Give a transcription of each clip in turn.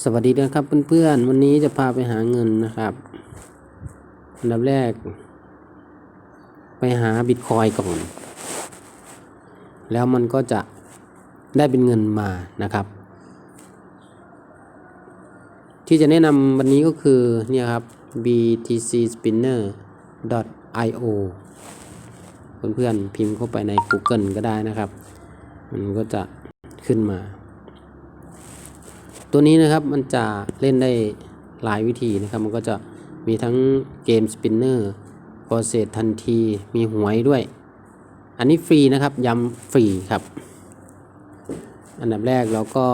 สวัสดีด้วยครับเพื่อนๆ วันนี้จะพาไปหาเงินนะครับอันดับแรก ไปหาบิตคอยก่อน แล้วมันก็จะได้เป็นเงินมานะครับ ที่จะแนะนำวันนี้ก็คือเนี่ยครับ btc spinner io เพื่อนๆ พิมพ์เข้าไปใน Google ก็ได้นะครับ มันก็จะขึ้นมา ตัวนี้นะครับมันจะเล่นได้หลายวิธีนะครับ มันก็จะมีทั้งเกมสปินเนอร์โปรเซสทันที มีหวยด้วย อันนี้ฟรีนะครับย้ำฟรีครับ อันดับแรกเราก็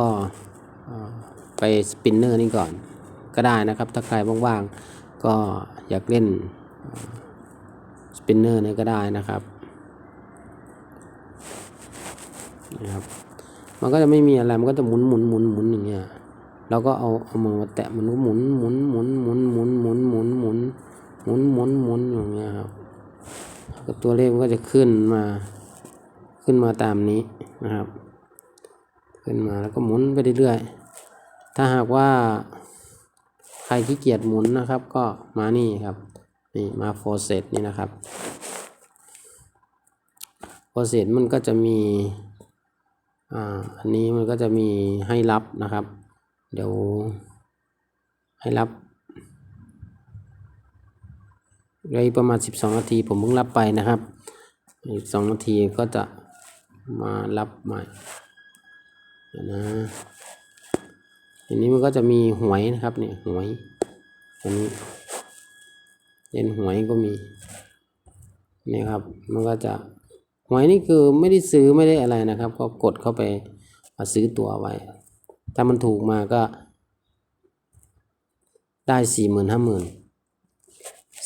ไปสปินเนอร์นี่ก่อนก็ได้นะครับ ถ้าใครว่างๆ ก็อยากเล่นสปินเนอร์นี่ก็ได้นะครับนะครับ มันก็จะไม่มีอะไร มันก็จะหมุนหมุนหมุนหมุนอย่างเงี้ย แล้วก็เอาเอามือมาแตะมันก็หมุนหมุนหมุนหมุนหมุนหมุนหมุนหมุนหมุนหมุนหมุนอย่างเงี้ยครับก็ตัวเลขมันก็จะขึ้นมาขึ้นมาตามนี้นะครับ ขึ้นมาแล้วก็หมุนไปเรื่อยๆถ้าหากว่าใครขี้เกียจหมุนนะครับ ก็มานี่ครับนี่มาโฟเซตนี่นะครับโฟเซตมันก็จะมีอ่าอันนี้มันก็จะมีให้รับนะครับ เดี๋ยวให้รับเลยประมาณ 12 นาที ผมเพิ่งรับไปนะครับอีก2นาทีก็จะมารับใหม่นะทีนี้มันก็จะมีหวยนะครับเนี่ยหวยอันนี้เล่นหวยก็มีนี่ครับ มันก็จะหวยนี่คือไม่ได้ซื้อไม่ได้อะไรนะครับ ก็กดเข้าไปาซื้อตัวไว้ ถ้ามันถูกมาก็ได้สี่หมื่นห้าหมื่น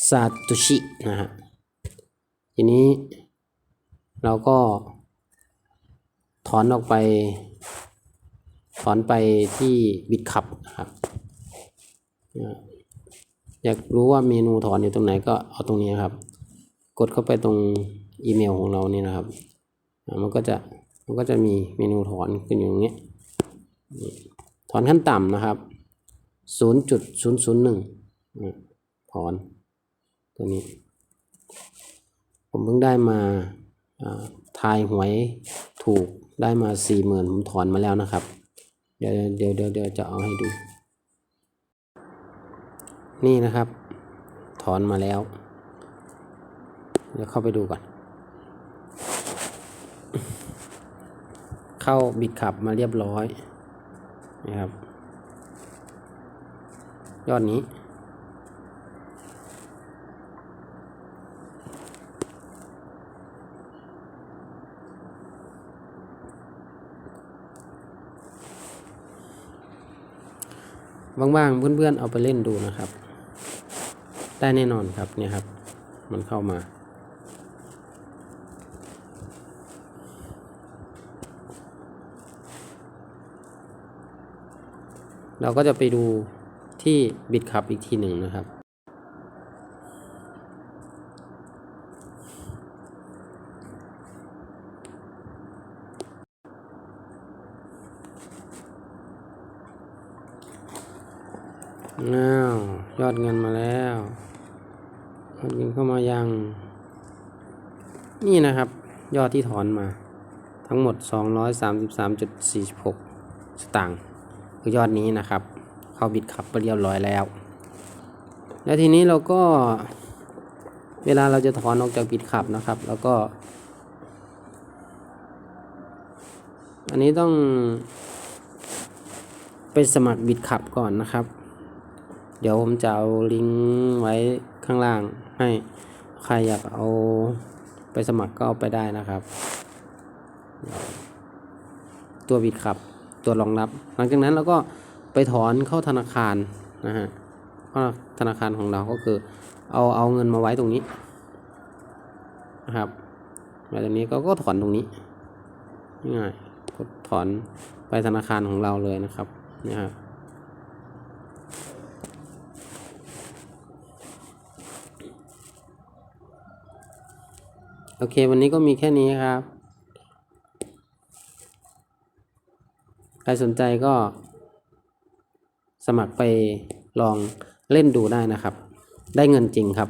ซาตุชินะฮะทีนี้เราก็ถอนออกไป ถอนไปที่บิตคับนะครับ อยากรู้ว่าเมนูถอนอยู่ตรงไหนก็เอาตรงนี้ครับ กดเข้าไปตรงอีเมลของเรานี่นะครับ มันก็จะมันก็จะมีเมนูถอนขึ้นอยู่ตรงนี้ ถอนขั้นต่ำนะครับศูนย์จุดศูนย์ศูนย์หนึ่งถอนตัวนี้ ผมเพิ่งได้มาทายหวยถูกได้มาสี่หมื่นผมถอนมาแล้วนะครับ เดี๋ยวเดี๋ยวเดี๋ยวเดี๋ยวจะเอาให้ดู นี่นะครับ ถอนมาแล้ว เดี๋ยวเข้าไปดูก่อนเข้าบิดขับมาเรียบร้อย นะครับ ยอดนี้ ว่างๆ เพื่อนๆ เอาไปเล่นดูนะครับ ได้แน่นอนครับเนี่ยครับ มันเข้ามา เราก็จะไปดูที่บิดขับอีกทีหนึ่งนะครับ อ้าว ยอดเงินมาแล้วยอดเงินเข้ามายัง นี่นะครับ ยอดที่ถอนมา ทั้งหมด 233.46 สตางค์ คือยอดนี้นะครับ เข้าบิดขับไปเรียบร้อยแล้ว แล้วทีนี้เราก็ เวลาเราจะถอนออกจากบิดขับนะครับ แล้วก็ อันนี้ต้อง ไปสมัครบิดขับก่อนนะครับ เดี๋ยวผมจะเอาลิงก์ไว้ข้างล่างให้ใครอยากเอาไปสมัครก็เอาไปได้นะครับ ตัวบิดขับ ตัวรองรับ หลังจากนั้นเราก็ไปถอนเข้าธนาคารนะฮะเพราธนาคารของเราก็คือ เอาเอาเงินมาไว้ตรงนี้นะครับไว้ตรงนี้ก็ก็ถอนตรงนี้ง่ายก็ถอนไปธนาคารของเราเลยนะครับนี่ครับโอเค วันนี้ก็มีแค่นี้ครับ ใครสนใจก็สมัครไปลองเล่นดูได้นะครับ ได้เงินจริงครับ